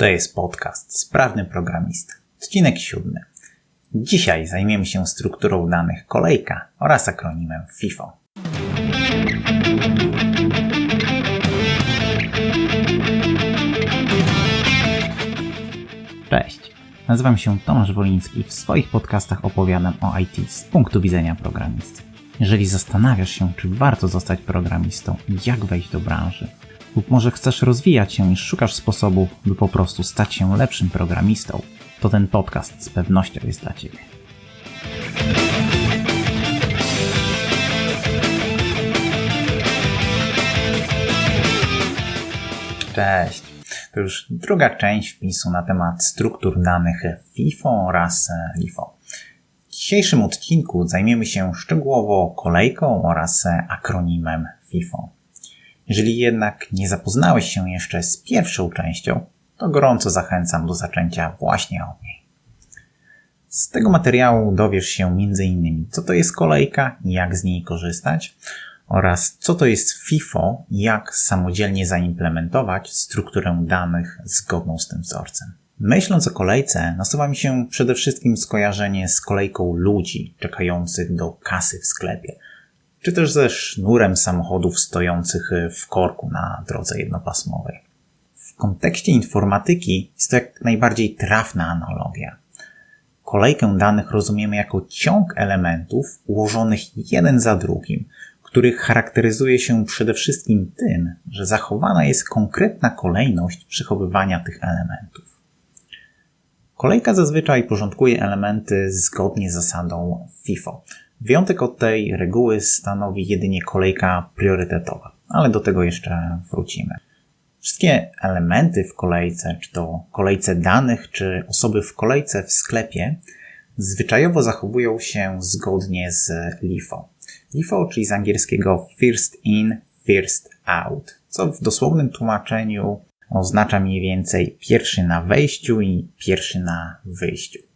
To jest podcast Sprawny Programista. Odcinek siódmy. Dzisiaj zajmiemy się strukturą danych kolejka oraz akronimem FIFO. Cześć. Nazywam się Tomasz Woliński i w swoich podcastach opowiadam o IT z punktu widzenia programisty. Jeżeli zastanawiasz się, czy warto zostać programistą i jak wejść do branży, lub może chcesz rozwijać się i szukasz sposobu, by po prostu stać się lepszym programistą, to ten podcast z pewnością jest dla Ciebie. Cześć. To już druga część wpisu na temat struktur danych FIFO oraz LIFO. W dzisiejszym odcinku zajmiemy się szczegółowo kolejką oraz akronimem FIFO. Jeżeli jednak nie zapoznałeś się jeszcze z pierwszą częścią, to gorąco zachęcam do zaczęcia właśnie od niej. Z tego materiału dowiesz się m.in. co to jest kolejka i jak z niej korzystać oraz co to jest FIFO i jak samodzielnie zaimplementować strukturę danych zgodną z tym wzorcem. Myśląc o kolejce, nasuwa mi się przede wszystkim skojarzenie z kolejką ludzi czekających do kasy w sklepie – czy też ze sznurem samochodów stojących w korku na drodze jednopasmowej. W kontekście informatyki jest to jak najbardziej trafna analogia. Kolejkę danych rozumiemy jako ciąg elementów ułożonych jeden za drugim, który charakteryzuje się przede wszystkim tym, że zachowana jest konkretna kolejność przechowywania tych elementów. Kolejka zazwyczaj porządkuje elementy zgodnie z zasadą FIFO, Wyjątek od tej reguły stanowi jedynie kolejka priorytetowa, ale do tego jeszcze wrócimy. Wszystkie elementy w kolejce, czy to kolejce danych, czy osoby w kolejce w sklepie, zwyczajowo zachowują się zgodnie z LIFO. LIFO, czyli z angielskiego first in, first out, co w dosłownym tłumaczeniu oznacza mniej więcej pierwszy na wejściu i pierwszy na wyjściu.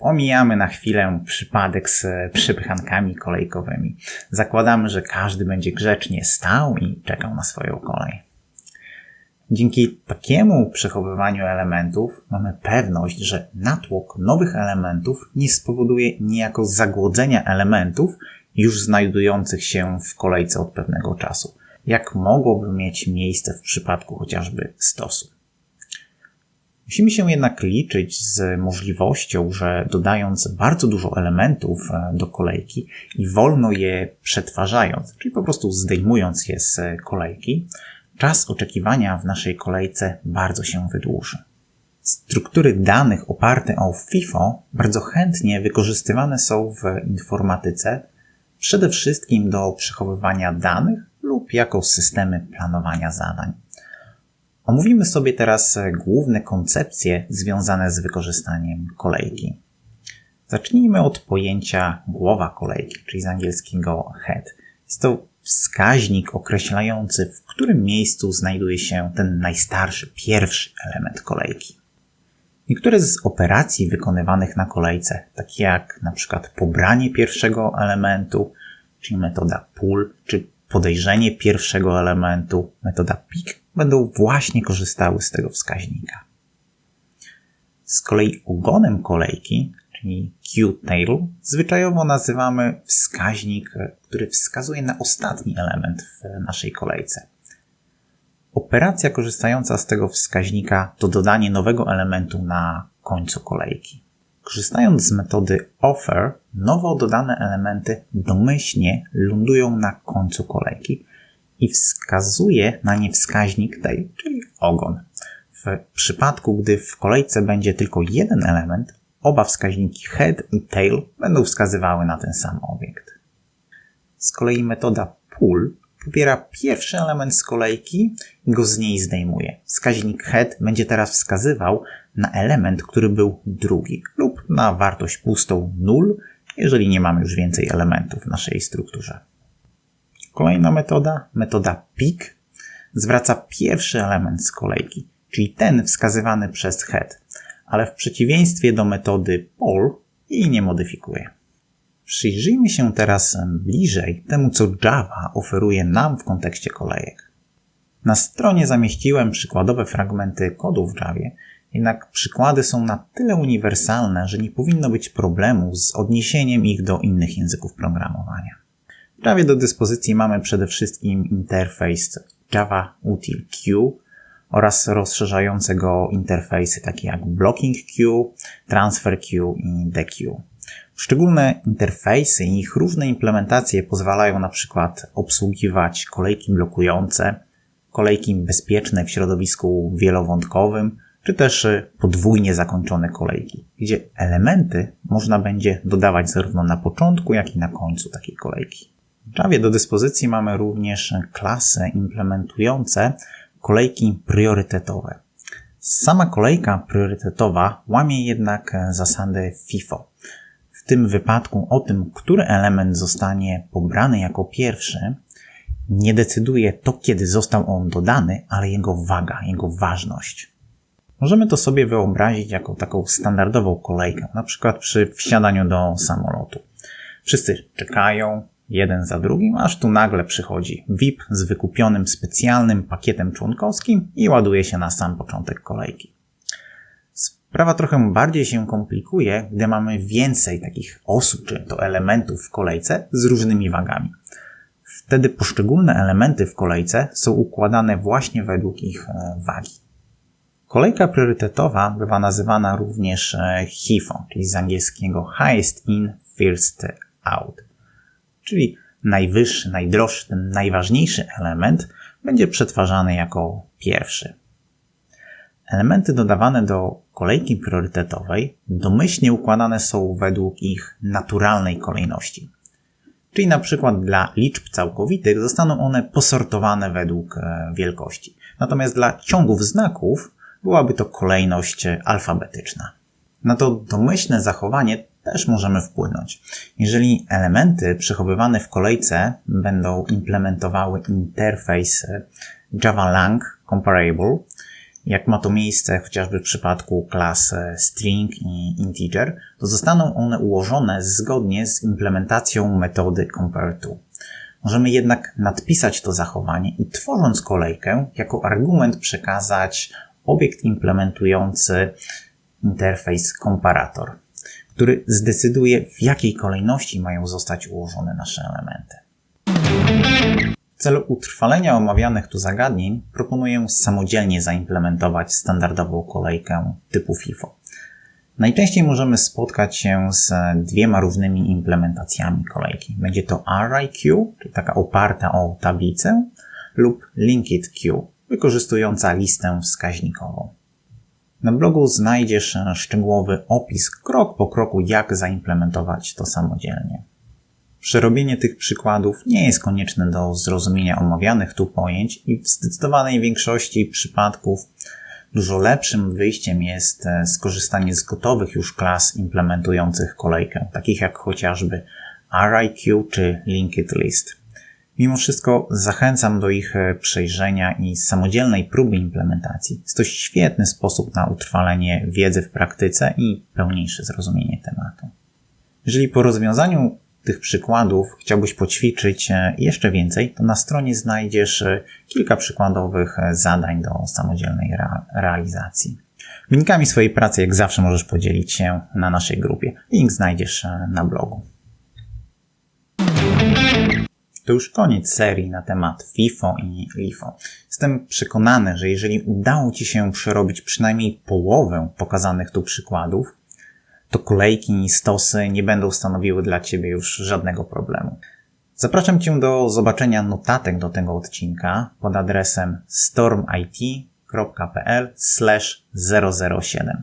Omijamy na chwilę przypadek z przypychankami kolejkowymi. Zakładamy, że każdy będzie grzecznie stał i czekał na swoją kolej. Dzięki takiemu przechowywaniu elementów mamy pewność, że natłok nowych elementów nie spowoduje niejako zagłodzenia elementów już znajdujących się w kolejce od pewnego czasu, jak mogłoby mieć miejsce w przypadku chociażby stosu. Musimy się jednak liczyć z możliwością, że dodając bardzo dużo elementów e, do kolejki i wolno je przetwarzając, czyli po prostu zdejmując je z kolejki, czas oczekiwania w naszej kolejce bardzo się wydłuży. Struktury danych oparte o FIFO bardzo chętnie wykorzystywane są w informatyce, przede wszystkim do przechowywania danych lub jako systemy planowania zadań. Omówimy sobie teraz e, główne koncepcje związane z wykorzystaniem kolejki. Zacznijmy od pojęcia głowa kolejki, czyli z angielskiego head. Jest to wskaźnik określający, w którym miejscu znajduje się ten najstarszy, pierwszy element kolejki. Niektóre z operacji wykonywanych na kolejce, takie jak na przykład pobranie pierwszego elementu, czyli metoda pull, czy podejrzenie pierwszego elementu, metoda pick, będą właśnie korzystały z tego wskaźnika. Z kolei ogonem kolejki, czyli Q-tail, zwyczajowo nazywamy wskaźnik, który wskazuje na ostatni element w naszej kolejce. Operacja korzystająca z tego wskaźnika to dodanie nowego elementu na końcu kolejki. Korzystając z metody offer, nowo dodane elementy domyślnie lądują na końcu kolejki, i wskazuje na nie wskaźnik tej, czyli ogon. W przypadku, gdy w kolejce będzie tylko jeden element, oba wskaźniki head i tail będą wskazywały na ten sam obiekt. Z kolei metoda pull pobiera pierwszy element z kolejki i go z niej zdejmuje. Wskaźnik head będzie teraz wskazywał na element, który był drugi lub na wartość pustą 0, jeżeli nie mamy już więcej elementów w naszej strukturze. Kolejna metoda, metoda pick, zwraca pierwszy element z kolejki, czyli ten wskazywany przez head, ale w przeciwieństwie do metody poll jej nie modyfikuje. Przyjrzyjmy się teraz bliżej temu, co Java oferuje nam w kontekście kolejek. Na stronie zamieściłem przykładowe fragmenty kodu w Javie, jednak przykłady są na tyle uniwersalne, że nie powinno być problemu z odniesieniem ich do innych języków programowania. W Javie do dyspozycji mamy przede wszystkim interfejs Java Util Q oraz rozszerzające go interfejsy takie jak Blocking Q, Transfer Q i DQ. Szczególne interfejsy i ich różne implementacje pozwalają na przykład obsługiwać kolejki blokujące, kolejki bezpieczne w środowisku wielowątkowym, czy też podwójnie zakończone kolejki, gdzie elementy można będzie dodawać zarówno na początku, jak i na końcu takiej kolejki. W do dyspozycji mamy również klasy implementujące kolejki priorytetowe. Sama kolejka priorytetowa łamie jednak zasady FIFO. W tym wypadku o tym, który element zostanie pobrany jako pierwszy, nie decyduje to, kiedy został on dodany, ale jego waga, jego ważność. Możemy to sobie wyobrazić jako taką standardową kolejkę, na przykład przy wsiadaniu do samolotu. Wszyscy czekają, jeden za drugim, aż tu nagle przychodzi VIP z wykupionym specjalnym pakietem członkowskim i ładuje się na sam początek kolejki. Sprawa trochę bardziej się komplikuje, gdy mamy więcej takich osób czy to elementów w kolejce z różnymi wagami. Wtedy poszczególne elementy w kolejce są układane właśnie według ich e, wagi. Kolejka priorytetowa bywa nazywana również e, HIFO, czyli z angielskiego Highest In, First Out. Czyli najwyższy, najdroższy, ten najważniejszy element będzie przetwarzany jako pierwszy. Elementy dodawane do kolejki priorytetowej domyślnie układane są według ich naturalnej kolejności. Czyli na przykład dla liczb całkowitych zostaną one posortowane według e, wielkości. Natomiast dla ciągów znaków byłaby to kolejność alfabetyczna. Na to domyślne zachowanie też możemy wpłynąć. Jeżeli elementy przechowywane w kolejce będą implementowały interfejs Java Lang Comparable, jak ma to miejsce chociażby w przypadku klas string i integer, to zostaną one ułożone zgodnie z implementacją metody compare_to. Możemy jednak nadpisać to zachowanie i tworząc kolejkę, jako argument przekazać obiekt implementujący interfejs komparator, który zdecyduje w jakiej kolejności mają zostać ułożone nasze elementy. W celu utrwalenia omawianych tu zagadnień proponuję samodzielnie zaimplementować standardową kolejkę typu FIFO. Najczęściej możemy spotkać się z dwiema różnymi implementacjami kolejki. Będzie to RIQ, czyli taka oparta o tablicę, lub Queue, wykorzystująca listę wskaźnikową. Na blogu znajdziesz szczegółowy opis krok po kroku, jak zaimplementować to samodzielnie. Przerobienie tych przykładów nie jest konieczne do zrozumienia omawianych tu pojęć i w zdecydowanej większości przypadków dużo lepszym wyjściem jest e, skorzystanie z gotowych już klas implementujących kolejkę, takich jak chociażby RIQ czy Linked List. Mimo wszystko zachęcam do ich e, przejrzenia i samodzielnej próby implementacji. Jest to świetny sposób na utrwalenie wiedzy w praktyce i pełniejsze zrozumienie tematu. Jeżeli po rozwiązaniu tych przykładów chciałbyś poćwiczyć e, jeszcze więcej, to na stronie znajdziesz e, kilka przykładowych zadań do samodzielnej realizacji. Wynikami swojej pracy, jak zawsze, możesz podzielić się na naszej grupie. Link znajdziesz na blogu. To już koniec serii na temat FIFO i LIFO. Jestem przekonany, że jeżeli udało Ci się przerobić przynajmniej połowę pokazanych tu przykładów, to kolejki i stosy nie będą stanowiły dla Ciebie już żadnego problemu. Zapraszam Cię do zobaczenia notatek do tego odcinka pod adresem stormit.pl/007.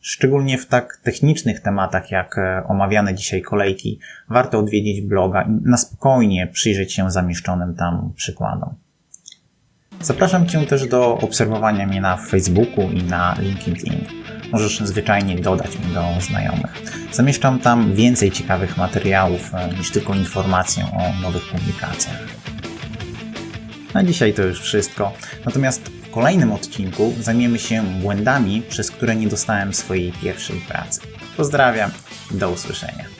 Szczególnie w tak technicznych tematach jak e, omawiane dzisiaj kolejki, warto odwiedzić bloga i na spokojnie przyjrzeć się zamieszczonym tam przykładom. Zapraszam Cię też do obserwowania mnie na Facebooku i na LinkedIn. Możesz zwyczajnie dodać mnie do znajomych. Zamieszczam tam więcej ciekawych materiałów e, niż tylko informację o nowych publikacjach. Na dzisiaj to już wszystko. Natomiast w kolejnym odcinku zajmiemy się błędami, przez które nie dostałem swojej pierwszej pracy. Pozdrawiam, do usłyszenia.